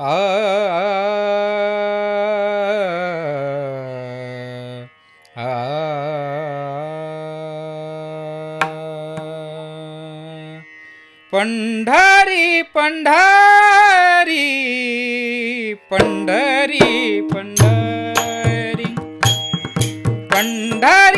आ पंढारी पंढारी पंढरी पंढरी पंढारी.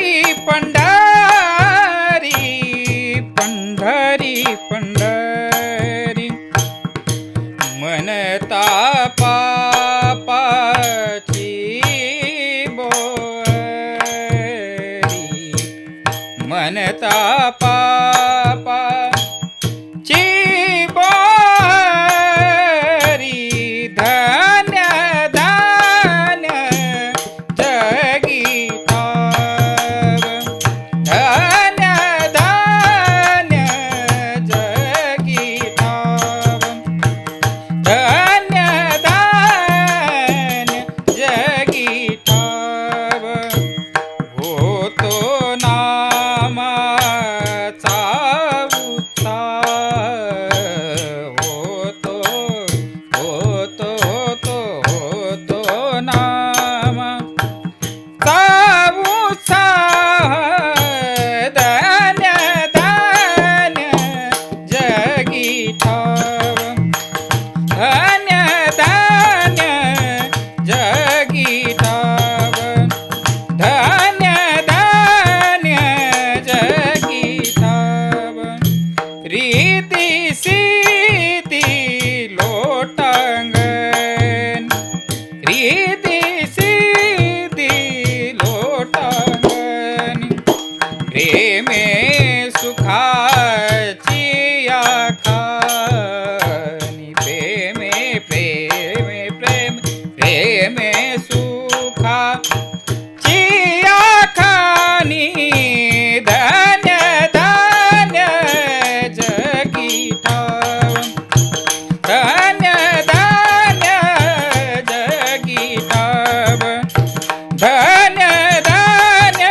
धन्य धन्य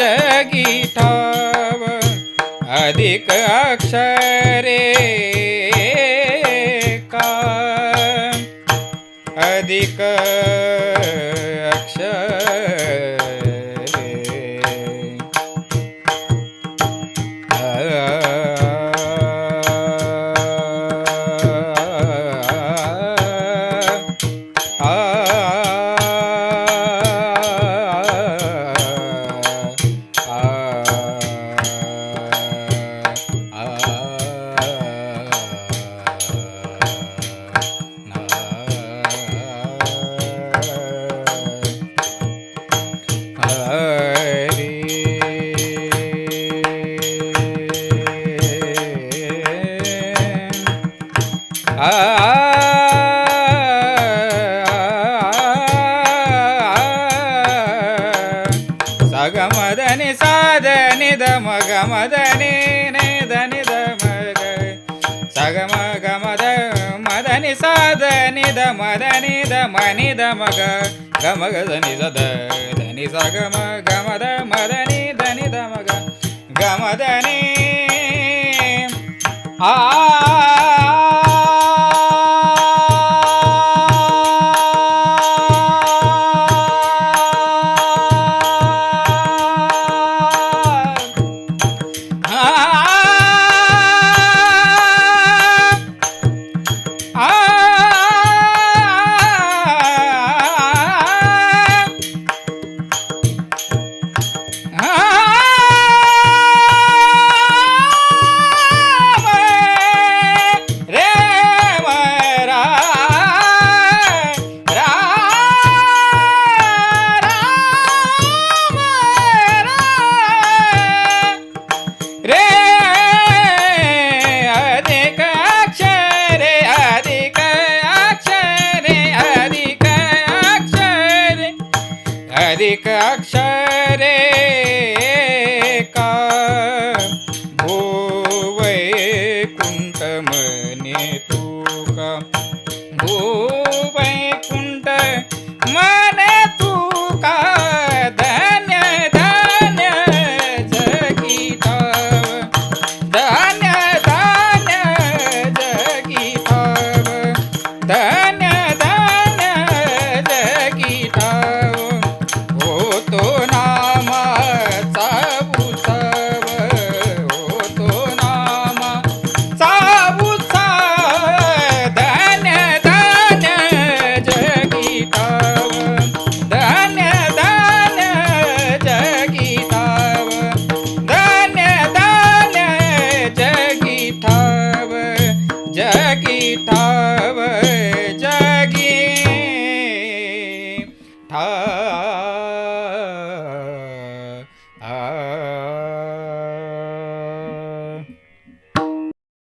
जगी ठाव अधिक अक्षरे अधिक சகமதனி சாதனி தமக மதனி நேதனி தமக. சகமக மத மதனி சாதனி த மதனி த மணி தமக. கமக தனி சத தனி சகம கமத மதனி தனி தமக. கமதனி ஆ अधिक अक्षरे